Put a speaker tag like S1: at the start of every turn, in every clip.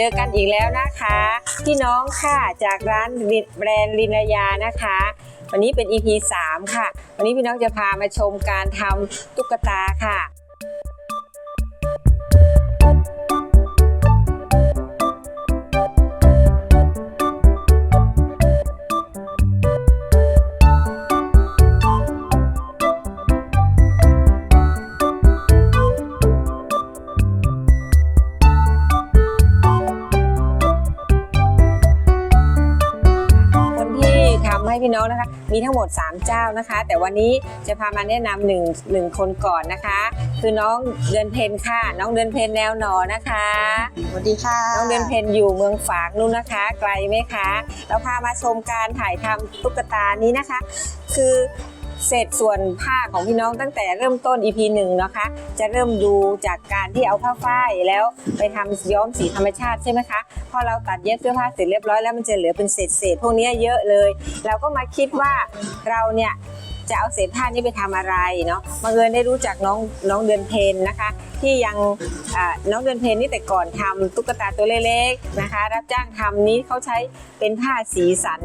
S1: เจอกันอีกแล้วนะคะ พี่น้องค่ะจากร้านแบรนด์ลินยานะคะ วันนี้เป็น EP 3 ค่ะ วันนี้พี่น้องจะพามาชมการทำตุ๊กตาค่ะ น้องนะคะ มีทั้งหมด 3 เจ้านะคะ แต่วันนี้จะพามาแนะนำหนึ่งหนึ่งคนก่อนนะคะ คือน้องเดือนเพนค่ะ น้องเดือนเพนแนวหนอนะคะ
S2: สวัสดีค่ะ
S1: น้องเดือนเพนอยู่เมืองฝางนู่นนะคะ ไกลไหมคะ เราพามาชมการถ่ายทำตุ๊กตานี้นะคะ คือ เศษส่วนผ้าของพี่น้องตั้งแต่เริ่มต้น EP หนึ่งนะคะ จะเริ่มดูจากการที่เอาผ้าฝ้ายแล้วไปทำย้อมสีธรรมชาติใช่ไหมคะ พอเราตัดเย็บเสื้อผ้าเสร็จเรียบร้อยแล้วมันจะเหลือเป็นเศษเศษพวกนี้เยอะเลย เราก็มาคิดว่าเราเนี่ย จะเอาเศษผ้านี้ไปทำอะไรเนาะบังเอิญได้รู้จักน้องน้องเดือนเพนนะคะ ที่ยังอ่าน้องเดือนเพนนี่แต่ก่อนทำตุ๊กตาตัวเล็กๆนะคะ รับจ้างทำนี้เขาใช้เป็นผ้าสีสัน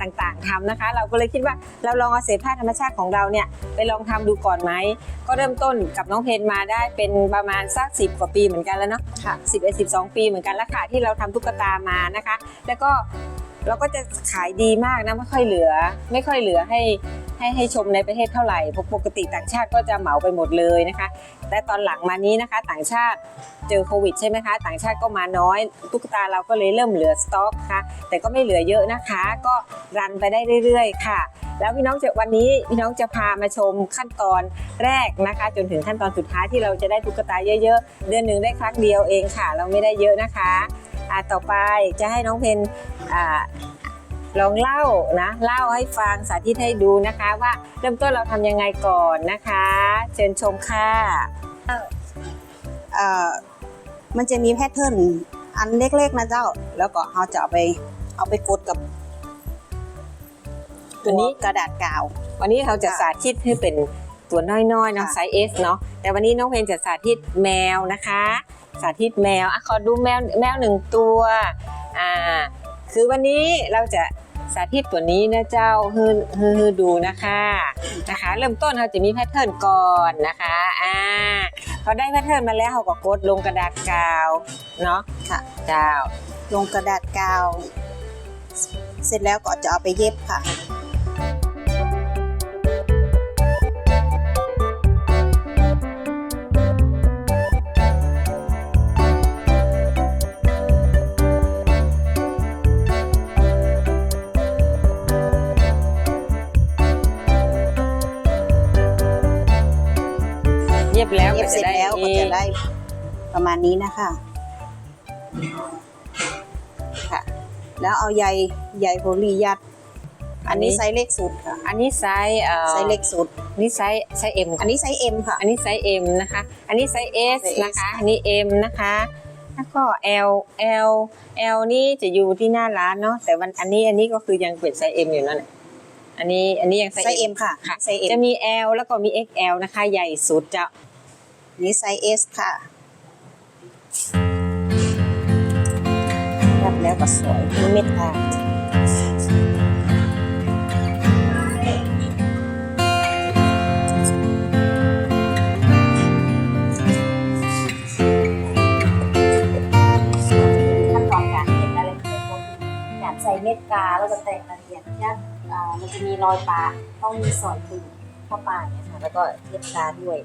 S1: ต่างๆทำนะคะ เราก็เลยคิดว่าเราลองเอาเศษผ้าธรรมชาติของเราเนี่ยไปลองทำดูก่อนไหมก็เริ่มต้นกับน้องเพนมาได้เป็นประมาณสักสิบกว่าปีเหมือนกันแล้วเนาะ
S2: ค่ะ
S1: สิบเอ็ดสิบสองปีเหมือนกันแล้วค่ะที่เราทำตุ๊กตามานะคะ แล้วก็ เราก็จะขายดีมากนะไม่ค่อยเหลือ ไม่ค่อยเหลือให้ให้ให้ชมในประเทศเท่าไหร่ปกติต่างชาติก็จะเหมาไปหมดเลยนะคะ แต่ตอนหลังมานี้นะคะ ต่างชาติเจอโควิดใช่ไหมคะ ต่างชาติก็มาน้อยตุ๊กตาเราก็เลยเริ่มเหลือสต็อกค่ะ แต่ก็ไม่เหลือเยอะนะคะ ก็รันไปได้เรื่อย ๆ ค่ะ แล้วพี่น้องจะวันนี้พี่น้องจะพามาชมขั้นตอนแรกนะคะ จนถึงขั้นตอนสุดท้ายที่เราจะได้ตุ๊กตาเยอะ ๆ เดือนหนึ่งได้ครั้งเดียวเองค่ะ เราไม่ได้เยอะนะคะ อ่าต่อไปจะให้น้องเพนอ่าลองเล่านะเล่าให้ฟังสาธิตให้ดูนะคะว่าเริ่มต้นเราทำยังไงก่อนนะคะ เชิญชมค่ะ
S2: เอ่อมันจะมีแพทเทิร์นอันเล็กๆนะเจ้า แล้วก็เราจะเอาไปเอาไปกดกับ
S1: ตัวนี้
S2: กระดาษกาว
S1: วันนี้เราจะ
S2: ค่ะ
S1: สาธิตให้เป็นตัวน้อยๆเนาะ
S2: ค่ะ
S1: ไซส์ S เนาะแต่วันนี้น้องเพนจะสาธิตแมวนะคะ สาธิตแมวอะขอดูแมวแมวหนึ่งตัวอ่าคือวันนี้เราจะสาธิตตัวนี้นะเจ้าฮือฮือฮือดูนะคะนะคะ เริ่มต้นเราจะมีแพทเทิร์นก่อนนะคะอ่าพอได้แพทเทิร์นมาแล้วเราก็กดลงกระดาษกาวเนาะ
S2: ค่ะ
S1: เจ้า
S2: ลงกระดาษกาว เสร็จแล้วก็จะเอาไปเย็บค่ะ
S1: ก็
S2: บเส
S1: จะ
S2: ร็จ
S1: ได้
S2: แล้วก็จะได้ประมาณนี้นะคะค่ะ แล้วเอาใยใยโพลียัด อันนี้ไซส์เล็กสุดค่ะ
S1: อันนี้ไซส์เอ่อ
S2: ไซส์เล็กสุด
S1: นี่ไซส์ไซส์ M
S2: อันนี้ไซส์ M ค่ะ
S1: อันนี้ไซส์ M นะคะ อันนี้ไซส์ S
S2: ไซส์ S
S1: นะคะ อันนี้ M นะคะแล้วก็ L L L นี่จะอยู่ที่หน้าร้านเนาะแต่วันอันนี้อันนี้ก็คือยังเป็นไซส์ M อยู่นั่นแหละอันนี้อันนี้ยังไซ
S2: ไซ
S1: ส์
S2: ส์
S1: M
S2: M ค่ะ
S1: ค่ะ
S2: ไซส์ M
S1: จะมี L แล้วก็มี XL นะคะ ใหญ่สุดจะ
S2: นี่ไซส์ S ค่ะรับแล้วก็สวยมีเม็ดค่ะขั้นตอนการเย็บอะไรก็คือการใส่เม็ดกาแล้วก็แตกละเอียดย่างอ่ามันจะมีรอยปาต้องมีสอนปืนเข้าไปเนี่ยค่ะแล้วก็เย็บกาด้วย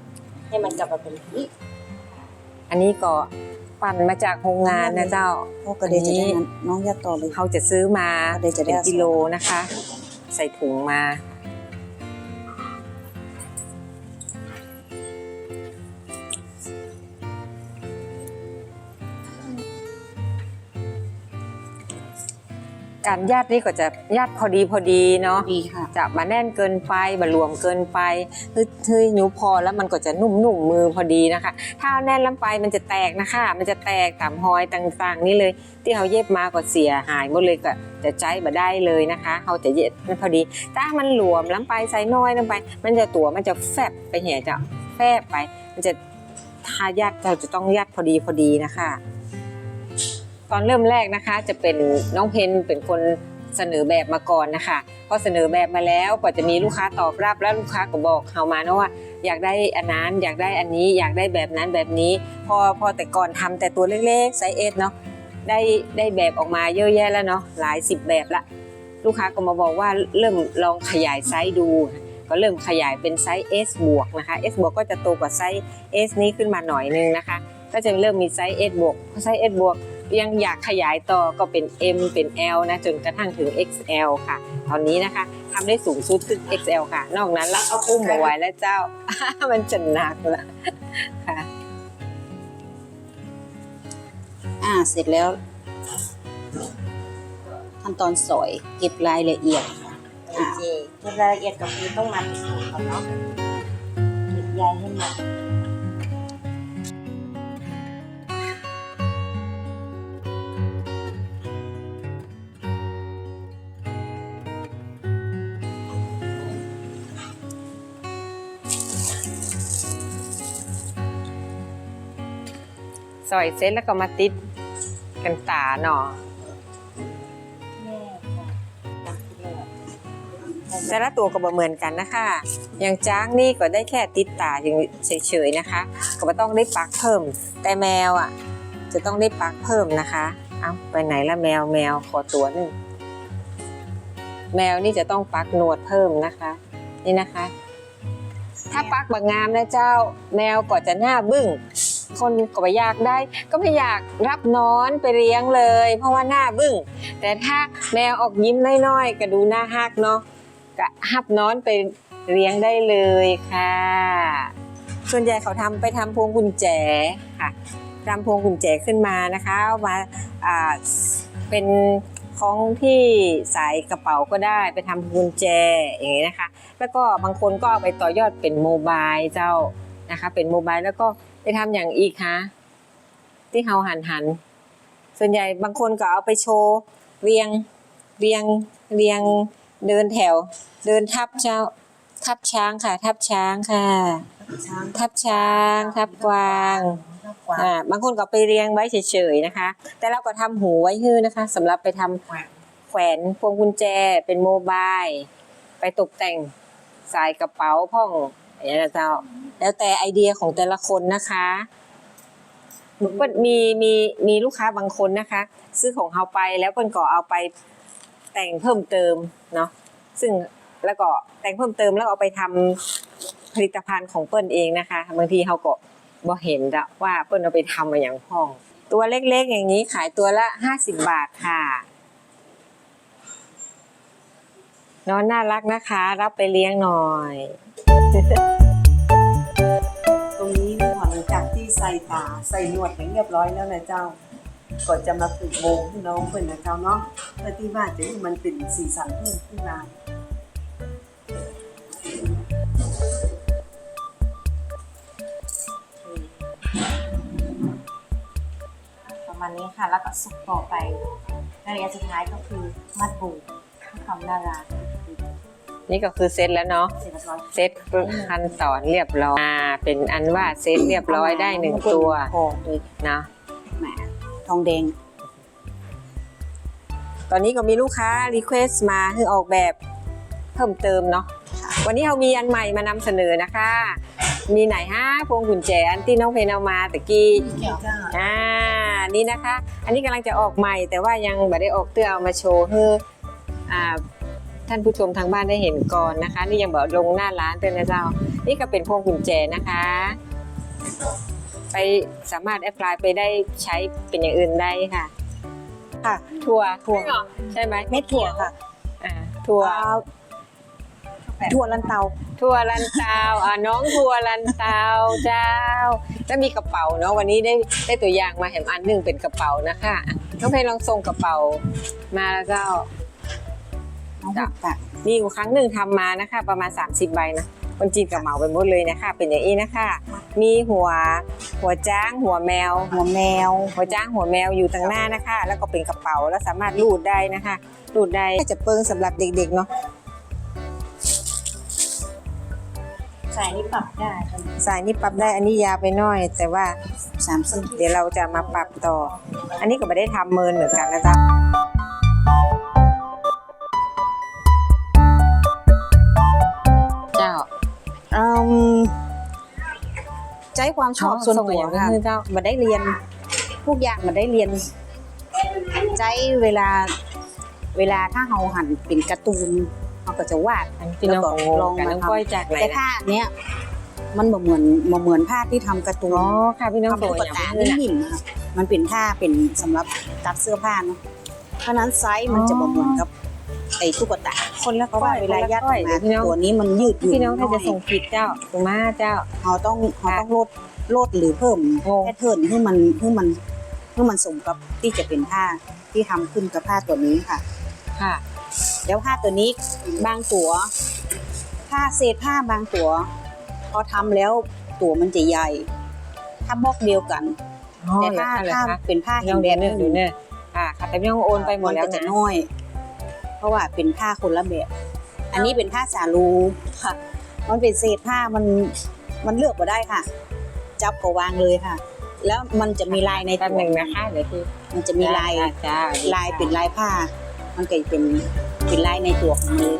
S2: ให้มันกลับมาเป็นที่
S1: อันนี้ก็ปั่นมาจากโรงงานนะเจ้า
S2: พ่อก็เลยจะได้นั้นน้องยัดต่อเลย
S1: เขาจะซื้อมา
S2: เดี๋ยวจะได้
S1: เป็นกิโลนะคะ ใส่ถุงมา การญาตินี่ก็จะญาติพอดีพอดีเนาะ
S2: ดีค่ะ
S1: จะมาแน่นเกินไปบารวมเกินไปคือคือยุบพอแล้วมันก็จะนุ่มๆมือพอดีนะคะ ถ้าแน่นล้ำไปมันจะแตกนะคะ มันจะแตกตามหอยต่างๆ นี่เลย ที่เขาเย็บมาก็เสียหายหมดเลยก็จะใจมาได้เลยนะคะเขาจะเย็บมันพอดี ถ้ามันหลวมล้ำไปใส่น้อยล้ำไป มันจะตัวมันจะแฟบไปเหี่ยจะแฟบไป มันจะทายัดเราจะต้องยัดพอดีพอดีนะคะ ตอนเริ่มแรกนะคะ จะเป็นน้องเพนเป็นคนเสนอแบบมาก่อนนะคะพอเสนอแบบมาแล้วก็จะมีลูกค้าตอบรับแล้วลูกค้าก็บอกเขามาเนาะว่า อยากได้อันนั้นอยากได้อันนี้อยากได้แบบนั้นแบบนี้ พอพอแต่ก่อนทำแต่ตัวเล็กๆไซส์เอสเนาะได้ได้แบบออกมาเยอะแยะแล้วเนาะหลายสิบแบบละ ลูกค้าก็มาบอกว่าเริ่มลองขยายไซส์ดู ก็เริ่มขยายเป็นไซส์ S บวกนะคะ S บวกก็จะโตกว่าไซส์ S นี้ขึ้นมาหน่อยนึงนะคะ ก็จะเริ่มมีไซส์ S บวกพอไซส์ S บวก ยังอยากขยายต่อก็เป็น M เป็น L นะจนกระทั่งถึง XL ค่ะ ตอนนี้นะคะทำได้สูงสุดถึง XL ค่ะ นอกนั้นแล้วเอาอุ้มเอาไว้แล้วเจ้า มันจะหนักละค่ะ
S3: อ่าเสร็จแล้วขั้นตอนสอยเก็บรายละเอียดค่ะ
S2: โอเคเก็บรายละเอียดก็คือต้องมาติดสูตรก่อนเนาะเก็บใยให้หมด
S1: ซอยเสร็จแล้วก็มาติดกันตาเนาะ
S2: แม่ค่ะตักที่เหลือ
S1: แต่ละตัวก็บ่เหมือนกันนะคะอย่างจ้างนี่ก็ได้แค่ติดตาอย่างเฉยๆนะคะ ก็ไม่ต้องได้ปักเพิ่ม แต่แมวอะ จะต้องได้ปักเพิ่มนะคะเอาไปไหนละแมวแมวขอตัวหนึ่งแมวนี่จะต้องปักหนวดเพิ่มนะคะ นี่นะคะ ถ้าปักบางงามนะเจ้า แมวก็จะหน้าบึ้ง คนก็ไม่อยากได้ ก็ไม่อยากรับนอนไปเลี้ยงเลย เพราะว่าหน้าบึ้ง แต่ถ้าแมวออกยิ้มน้อยๆก็ดูหน้าฮักเนาะก็ฮับนอนไปเลี้ยงได้เลยค่ะ ส่วนใหญ่เขาทำไปทำพวงกุญแจค่ะทำพวงกุญแจขึ้นมานะคะมาเป็นของที่ใส่กระเป๋าก็ได้ไปทำพวงกุญแจอย่างนี้นะคะ แล้วก็บางคนก็เอาไปต่อยอดเป็นโมบายเจ้านะคะ เป็นโมบายแล้วก็ ไปทำอย่างอีกคะที่เฮาหันหันๆส่วนใหญ่บางคนก็เอาไปโชว์เรียงเรียงเรียงเดินแถว เดินทับเจ้า ทับช้างค่ะ ทับช้างค่ะ
S3: ช้าง
S1: ทับช้าง ทับกวาง
S3: กวาง
S1: อ่าบางคนก็ไปเรียงไว้เฉยๆนะคะ แต่เราก็ทำหูไว้ฮื้อนะคะสำหรับไปทำแขวนพวงกุญแจเป็นโมบาย ไปตกแต่งสายกระเป๋าพ่อง อย่างนี้นะเจ้าแล้วแต่ไอเดียของแต่ละคนนะคะเปิ้ลมีมีมีลูกค้าบางคนนะคะ ซื้อของเราไปแล้วเปิ้ลก็เอาไปแต่งเพิ่มเติมเนาะซึ่งแล้วก็แต่งเพิ่มเติมแล้วเอาไปทำผลิตภัณฑ์ของเปิ้ลเองนะคะบางทีเขาก็บ่เห็นละว่าเปิ้ลเอาไปทำมาอย่างพ่อง ตัวเล็กๆอย่างนี้ขายตัวละห้าสิบบาทค่ะน้องน่ารักนะคะ รับไปเลี้ยงหน่อย
S4: ตรงนี้นะหลังจากที่ใส่ตาใส่หนวดอย่างเรียบร้อยแล้วนะเจ้า ก็จะมาฝึกโบงให้น้องเพิ่นนะเจ้าเนาะเพื่อที่ว่าจะให้มันเป็นสีสันเพิ่มขึ้นมา
S2: ประมาณนี้ค่ะ แล้วก็สุกต่อไปรายละเอียดสุดท้ายก็คือมัดบูให้ามน่ารัก
S1: นี่ก็คือเซตแล้วเนาะ
S2: เสร็จเรียบร้อย
S1: เซตขั้นตอนเรียบร้อยอ่าเป็นอันว่าเซตเรียบร้อยได้หนึ่งตัว
S3: โอ้เลย
S1: เนาะ
S3: แหมทองแดง
S1: ตอนนี้ก็มีลูกค้ารีเควสมาให้ออกแบบเพิ่มเติมเนาะวันนี้เรามีอันใหม่มานำเสนอนะคะ มีไหนฮะพวงกุญแจอันที่น้องเพนเอามาตะกี้
S4: เจ้า
S1: อ่านี่นะคะ อันนี้กำลังจะออกใหม่ แต่ว่ายังไม่ได้ออกเตื้อเอามาโชว์ให้อ่า ท่านผู้ชมทางบ้านได้เห็นก่อนนะคะ นี่ยังบอกลงหน้าร้านเตือนนะเจ้า นี่ก็เป็นพวงกุญแจนะคะ ไปสามารถแอพพลายไปได้ใช้เป็นอย่างอื่นได้ค่ะ
S3: ค่ะ
S1: ถั่ว
S3: ถั่ว
S1: ใช่ไหม
S3: เม็ดถั่วค่ะ
S1: อ่าถั่ว
S3: อ่าถั่วลันเตา
S1: ถั่วลันเตาอ่าน้องถั่วลันเตาเจ้าจะมีกระเป๋าเนาะวันนี้ได้ได้ตัวอย่างมาเห็นอันหนึ่งเป็นกระเป๋านะคะน้องเพลลองส่งกระเป๋ามาแล้วเจ้า
S3: น้องหุบปาก
S1: มีอยู่ครั้งหนึ่งทำมานะคะ ประมาณ 30 ใบนะคนจีนกับเหมาไปหมดเลยนะคะ เป็นอย่างนี้นะคะ มีหัวหัวจ้างหัวแมว
S3: หัวแมว
S1: หัวจ้างหัวแมวอยู่ทางหน้านะคะ แล้วก็เป็นกระเป๋าแล้วสามารถรูดได้นะคะรูดได้จะเปิงสำหรับเด็กๆเนาะ
S2: สายนี้ปรับได้ค่ะ
S1: สายนี้ปรับได้อันนี้ยาวไปหน่อย แต่ว่า
S3: สามสิบ
S1: เดี๋ยวเราจะมาปรับต่อ อันนี้ก็ไม่ได้ทำเมินเหมือนกันนะจ๊ะ
S3: ใจความชอบส่วนตัวค่ะ
S1: เจ้า
S3: มาได้เรียนพวกอย่างมาได้เรียน ใจเวลา เวลาถ้าเราหันเป็นการ์ตูนเราก็จะวาด
S1: พี่น้องของ
S3: ลอง
S1: กัน
S3: มา
S1: น้อง
S3: ทำ
S1: ก้อยจากไหน
S3: แต่
S1: นะ
S3: ผ้าเนี้ยมันบ่เหมือนบ่เหมือนผ้าที่ทำการ์ตูน
S1: อ๋อค่ะพี่น้อง
S3: ทำ
S1: โส
S3: ตุ๊
S1: ด
S3: ก
S1: อย่าง
S3: ตา
S1: นี้นะ
S3: นิ่มๆนะคะมันเป็นผ้าเป็นสำหรับตัดเสื้อผ้าเนาะเพราะฉะนั้นไซส์มันจะบ่เหมือนกับไอ้ตุ๊กตา
S1: คนละ
S3: เพราะ
S1: ก้อ
S3: ว่ายเวลายัด
S1: คนละก้อย
S3: มา
S1: พี่น้อง
S3: ตัวนี้มันยืดหยุ่น
S1: พี่น้องถ้าจะ
S3: ย
S1: ส่งผิดเจ้าถูกมาเจ้า
S3: เราต้องเราต้องลดลดหรือเพิ่ม
S1: โอ้
S3: แพทเทิร์นให้มันให้มันให้มันสมกับที่จะเป็นผ้าที่ทำขึ้นกับผ้าตัวนี้ค่ะ
S1: ค่ะ
S3: แล้วผ้าตัวนี้บางตัว ผ้าเศษผ้าบางตัว พอทำแล้วตัวมันจะใหญ่ถ้าบล็อกเดียวกัน
S1: อ๋อ
S3: แต่
S1: เหรอ
S3: ถ้า
S1: คะเหรอ
S3: ถ้า
S1: คะ
S3: เป็นผ้า
S1: พี่
S3: แฮ
S1: น้อง
S3: นด์
S1: เรี
S3: แบ
S1: ยน
S3: บ
S1: เนี่ยดูเนี่ยค่ะค่ะแต่พี่น้องโอนไปหมดแล้ว
S3: นก็จะ
S1: นะ
S3: น้อย เพราะว่าเป็นผ้าคนละแบบ อันนี้เป็นผ้าสาลูค่ะ มันเป็นเศษผ้ามันมันเลือกมาได้ค่ะ จับก็วางเลยค่ะ แล้วมันจะมีลายใน
S1: แป๊บ
S3: ตัว
S1: หนึ่งนะคะเดี๋ยวพี่
S3: มันจะมีลาย
S1: จ้า
S3: ลายเป็นลายผ้า มันก็จะเป็นเป็นลายในตัวของมันเลย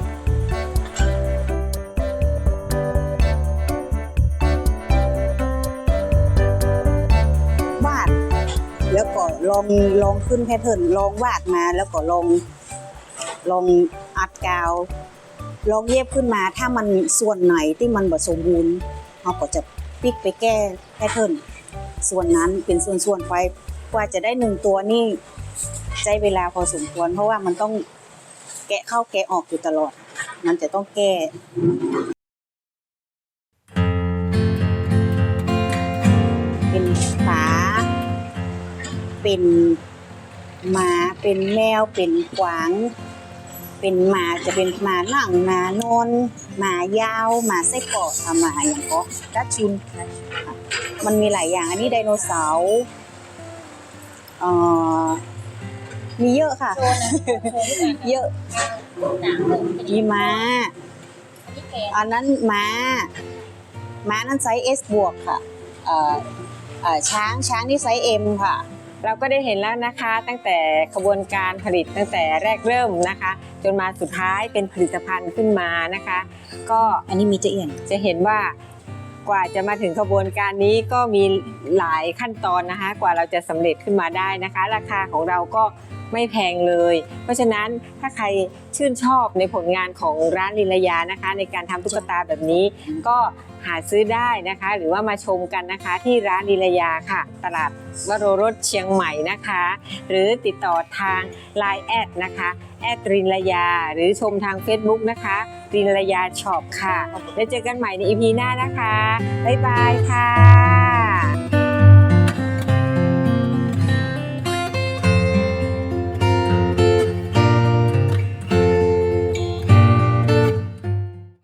S3: วาดแล้วก็ลองลองขึ้นแพทเทิร์นลองวาดมาแล้วก็ลอง ลองอัดกาวลองเย็บขึ้นมาถ้ามันส่วนไหนที่มันบ่สมบูรณ์เราก็จะพลิกไปแก้แพทเทิร์นส่วนนั้นเป็นส่วนๆไปกว่าจะได้หนึ่งตัวนี่ใช้เวลาพอสมควร เพราะว่ามันต้องแกะเข้าแกะออกอยู่ตลอด มันจะต้องแก้เป็นฝาเป็นหมาเป็นแมวเป็นกวาง เป็นหมาจะเป็นหมานั่งหมานอนหมายาวหมาไส้กรอกค่ะหมาอย่างก็ดัชชุนมันมีหลายอย่างอันนี้ไดโนเสาร์เอ่อมีเยอะค่ะ เยอะมีม้า อันนั้นม้า ม้านั้นไซส์ S บวกค่ะเออช้างช้างที่ไซส์ M ค่ะ
S1: เราก็ได้เห็นแล้วนะคะ ตั้งแต่ขบวนการผลิตตั้งแต่แรกเริ่มนะคะ จนมาสุดท้ายเป็นผลิตภัณฑ์ขึ้นมานะคะ ก็
S3: อันนี้มีจะเอียน
S1: จะเห็นว่ากว่าจะมาถึงขบวนการนี้ก็มีหลายขั้นตอนนะคะ กว่าเราจะสำเร็จขึ้นมาได้นะคะ ราคาของเราก็ไม่แพงเลย เพราะฉะนั้นถ้าใครชื่นชอบในผลงานของร้านลิลยานะคะ ในการทำตุ๊กตาแบบนี้ก็ หาซื้อได้นะคะ หรือว่ามาชมกันนะคะที่ร้านลินลยาค่ะ ตลาดวโรรสเชียงใหม่นะคะ หรือติดต่อทาง Line แอดนะคะแอดรินลยา หรือชมทาง Facebook นะคะ รินลยาช็อปค่ะ แล้วเจอกันใหม่ในอีพีหน้านะคะ บ๊ายบายค่ะ